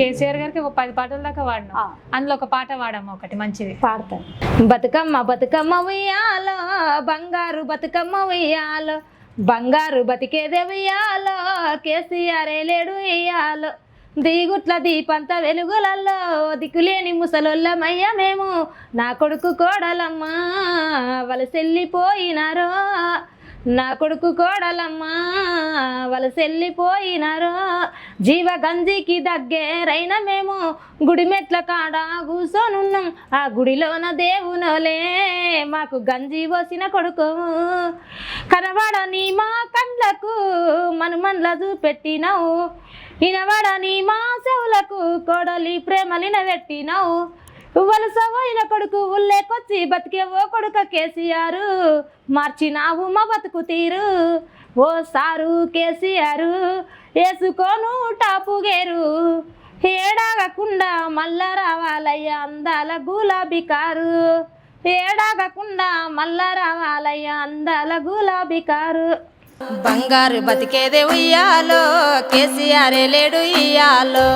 కేసీఆర్ గారికి ఒక పది పాటల దాకా వాడినాం. అందులో ఒక పాట వాడమ్మా ఒకటి మంచిది. పాడతాను బతుకమ్మ బతుకమ్మ ఉయ్యాలో బంగారు బతుకమ్మ ఉయ్యాలో బంగారు బతికేదే ఉయ్యాలో కేసీఆర్ లేడు ఉయ్యాలో. దిగుట్ల దీపంత వెలుగులల్లో దిక్కులేని ముసలొల్లమయ్య మేము. నా కొడుకు కోడలమ్మా వలసెళ్ళిపోయినారో నా కొడుకు కోడలమ్మా వలసెళ్ళిపోయినారో జీవ గంజికి దగ్గరైన మేము గుడి మెట్ల కాడ కూసోనున్నాం. ఆ గుడిలోన దేవునోలే మాకు గంజి పోసిన కొడుకు. కనబడని మా కండ్లకు మనుమన్ల చూపెట్టినావు. వినబడని మా చెవులకు కొడలి ప్రేమలిన పెట్టినావు వలసపోయిన కొడుకు ఉల్లేకొచ్చి బతికేవో కొడుక కేసీఆర్. మార్చినావు మా బతుకు తీరు. ఓ సారు కేసీఆర్ వేసుకోను టాపుగేరు ఏడాగకుండా మళ్ళా రావాలయ్యా అందాల గులాబీ కారు. ఏడాగకుండా మళ్ళా రావాలయ్యా అందాల గులాబీ కారు. బంగారు బతికేదే ఉయ్యాలో కేసీఆర్ లేడు ఇయ్యాలో.